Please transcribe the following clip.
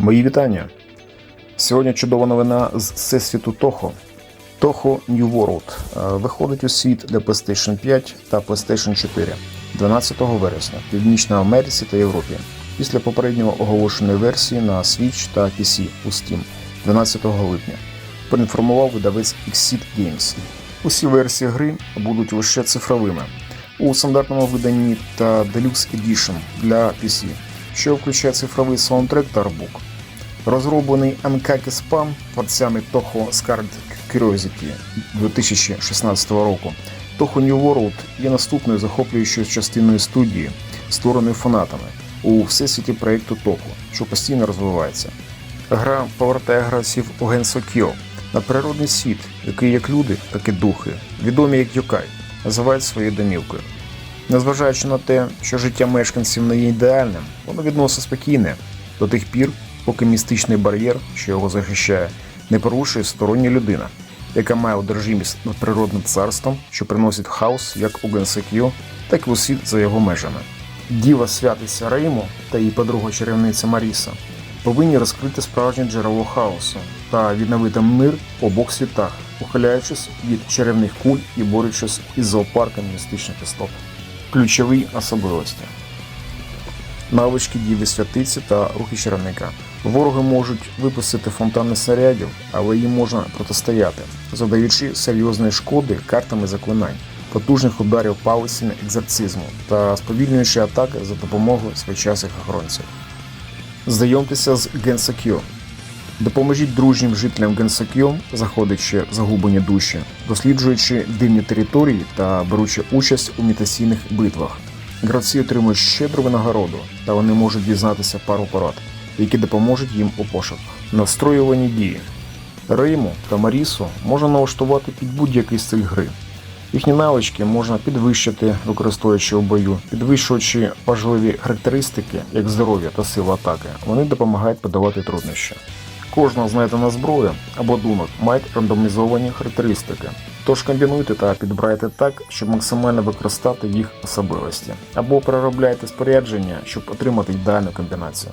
Мої вітання. Сьогодні чудова новина з всесвіту Toho. Toho New World е, виходить у світ для PlayStation 5 та PlayStation 4 12 вересня в Північній Америці та Європі. Після попередньо оголошеної версії на Switch та PC у Steam 12 липня. Проінформував видавець Exit Games. Усі версії гри будуть лише цифровими у стандартному виданні та Deluxe Edition для PC, що включає цифровий саундтрек арбук. Розроблений Ankaki Spam творцями Toho Scarlet Curiosity 2016 року. Toho New World є наступною захоплюючою частиною студії, створеною фанатами у всесвіті проєкту Toho, що постійно розвивається. Гра повертає гравців у Генсокіо на природний світ, який як люди, так і духи, відомі як Йокай, називають своєю домівкою. Незважаючи на те, що життя мешканців не є ідеальним, воно відносно спокійне до тих пір, поки містичний бар'єр, що його захищає, не порушує стороння людина, яка має одержимість над природним царством, що приносить хаос як у Генсекю, так і у світ за його межами. Діва святиця Рейму та її подруга чарівниця Маріса повинні розкрити справжнє джерело хаосу та відновити мир в обох світах, ухиляючись від чарівних куль і борючись із зоопарком містичних істот. Ключові особливості навички діви святиці та рухи чарівника. Вороги можуть випустити фонтани снарядів, але їм можна протистояти, завдаючи серйозної шкоди картами заклинань, потужних ударів палицями екзорцизму та сповільнюючи атаки за допомогою своєчасних охоронців. Знайомтеся з Генсакyo. Допоможіть дружнім жителям Генсакyo, заходячи загублені душі, досліджуючи дивні території та беручи участь у мітаційних битвах. Гравці отримують щедру винагороду, та вони можуть дізнатися пару порад, які допоможуть їм у пошуках. Настроювані дії. Риму та Марісу можна налаштувати під будь-який стиль гри. Їхні навички можна підвищити, використовуючи у бою, підвищуючи важливі характеристики, як здоров'я та сила атаки. Вони допомагають подавати труднощі. Кожна знайдена зброя або думок мають рандомізовані характеристики. Тож комбінуйте та підбирайте так, щоб максимально використати їх особливості, або переробляйте спорядження, щоб отримати ідеальну комбінацію.